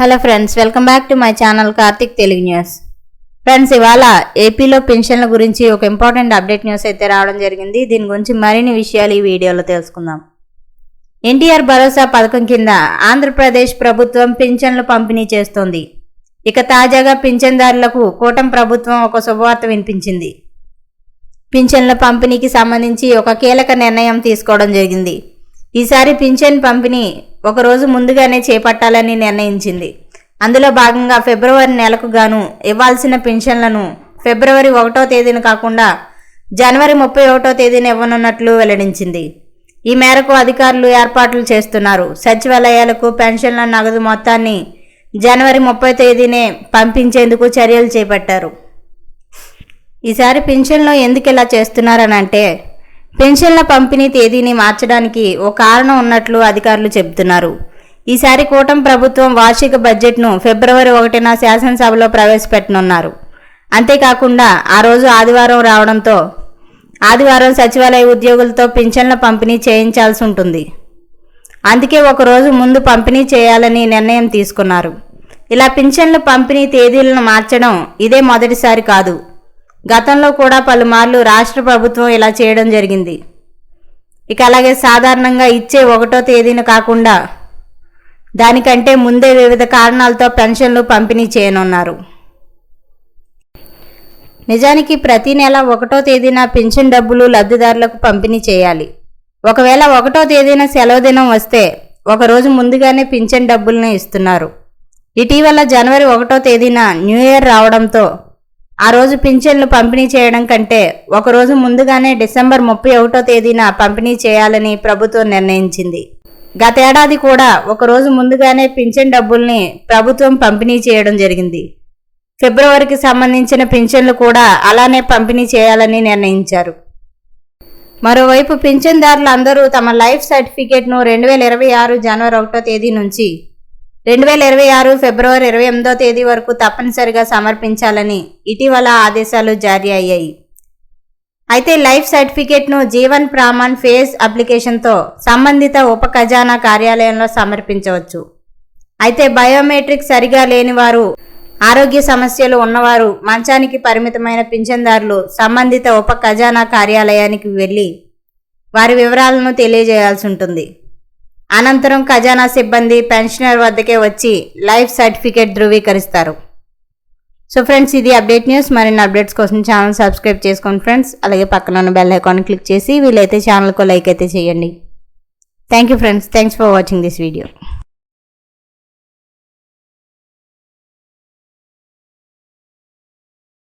Hello friends welcome back to my channel Kartik Telugu news. Friends ఇవాళ ఏపీలో పెన్షన్ల గురించి ఒక ఇంపార్టెంట్ అప్డేట్ న్యూస్ అయితే రావడం జరిగింది. దీని గురించి మరిన్ని విషయాలు ఈ వీడియోలో తెలుసుకుందాం. ఎన్టీఆర్ భరోసా పథకం కింద ఆంధ్రప్రదేశ్ ప్రభుత్వం పింఛన్లు పంపిణీ చేస్తోంది. ఇక తాజాగా పింఛన్దారులకు కూటమి ప్రభుత్వం ఒక శుభవార్త వినిపించింది. పింఛన్ల పంపిణీకి సంబంధించి ఒక కీలక నిర్ణయం తీసుకోవడం జరిగింది. ఈసారి పింఛన్ పంపిణీ ఒక రోజు ముందుగానే చేపట్టాలని నిర్ణయించింది. అందులో భాగంగా ఫిబ్రవరి నెలకు గాను ఇవ్వాల్సిన పెన్షన్లను ఫిబ్రవరి ఒకటో తేదీన కాకుండా జనవరి ముప్పై ఒకటో తేదీన ఇవ్వనున్నట్లు వెల్లడించింది. ఈ మేరకు అధికారులు ఏర్పాట్లు చేస్తున్నారు. సచివాలయాలకు పెన్షన్ల నగదు మొత్తాన్ని జనవరి ముప్పై తేదీనే పంపించేందుకు చర్యలు చేపట్టారు. ఈసారి పింఛన్లో ఎందుకు ఇలా చేస్తున్నారనంటే పెన్షన్ల పంపిణీ తేదీని మార్చడానికి ఓ కారణం ఉన్నట్లు అధికారులు చెబుతున్నారు. ఈసారి కూటమి ప్రభుత్వం వార్షిక బడ్జెట్ను ఫిబ్రవరి ఒకటిన శాసనసభలో ప్రవేశపెట్టనున్నారు. అంతేకాకుండా ఆ రోజు ఆదివారం రావడంతో ఆదివారం సచివాలయ ఉద్యోగులతో పింఛన్ల పంపిణీ చేయించాల్సి ఉంటుంది. అందుకే ఒకరోజు ముందు పంపిణీ చేయాలని నిర్ణయం తీసుకున్నారు. ఇలా పింఛన్ల పంపిణీ తేదీలను మార్చడం ఇదే మొదటిసారి కాదు. గతంలో కూడా పలుమార్లు రాష్ట్ర ప్రభుత్వం ఇలా చేయడం జరిగింది. ఇక అలాగే సాధారణంగా ఇచ్చే ఒకటో తేదీన కాకుండా దానికంటే ముందే వివిధ కారణాలతో పెన్షన్లు పంపిణీ చేయనున్నారు. నిజానికి ప్రతి నెల ఒకటో తేదీన పింఛన్ డబ్బులు లబ్ధిదారులకు పంపిణీ చేయాలి. ఒకవేళ ఒకటో తేదీన సెలవు దినం వస్తే ఒకరోజు ముందుగానే పింఛన్ డబ్బులను ఇస్తున్నారు. ఇటీవల జనవరి ఒకటో తేదీన న్యూ ఇయర్ రావడంతో ఆ రోజు పింఛన్లు పంపిణీ చేయడం కంటే ఒకరోజు ముందుగానే డిసెంబర్ ముప్పై ఒకటో తేదీన పంపిణీ చేయాలని ప్రభుత్వం నిర్ణయించింది. గతేడాది కూడా ఒకరోజు ముందుగానే పింఛన్ డబ్బుల్ని ప్రభుత్వం పంపిణీ చేయడం జరిగింది. ఫిబ్రవరికి సంబంధించిన పింఛన్లు కూడా అలానే పంపిణీ చేయాలని నిర్ణయించారు. మరోవైపు పింఛన్దారులు అందరూ తమ లైఫ్ సర్టిఫికేట్ను రెండు వేల ఇరవై ఆరు జనవరి ఒకటో తేదీ నుంచి రెండు వేల ఇరవై ఆరు ఫిబ్రవరి ఇరవై ఎనిమిదో తేదీ వరకు తప్పనిసరిగా సమర్పించాలని ఇటీవల ఆదేశాలు జారీ అయ్యాయి. అయితే లైఫ్ సర్టిఫికేట్ను జీవన్ ప్రామాణ్ ఫేస్ అప్లికేషన్తో సంబంధిత ఉప ఖజానా కార్యాలయంలో సమర్పించవచ్చు. అయితే బయోమెట్రిక్ సరిగా లేని వారు ఆరోగ్య సమస్యలు ఉన్నవారు మంచానికి పరిమితమైన పింఛన్దారులు సంబంధిత ఉప ఖజానా కార్యాలయానికి వెళ్ళి వారి వివరాలను తెలియజేయాల్సి ఉంటుంది. అనంతరం ఖజానా సిబ్బంది పెన్షనర్ వద్దకే వచ్చి లైఫ్ సర్టిఫికేట్ ధృవీకరిస్తారు. సో ఫ్రెండ్స్ ఇది అప్డేట్ న్యూస్. మరిన్ని అప్డేట్స్ కోసం ఛానల్ సబ్స్క్రైబ్ చేసుకోండి ఫ్రెండ్స్. అలాగే పక్కన ఉన్న బెల్ ఐకాన్ క్లిక్ చేసి వీలైతే ఛానల్కు లైక్ అయితే చేయండి. Thank you friends. Thanks for watching this video.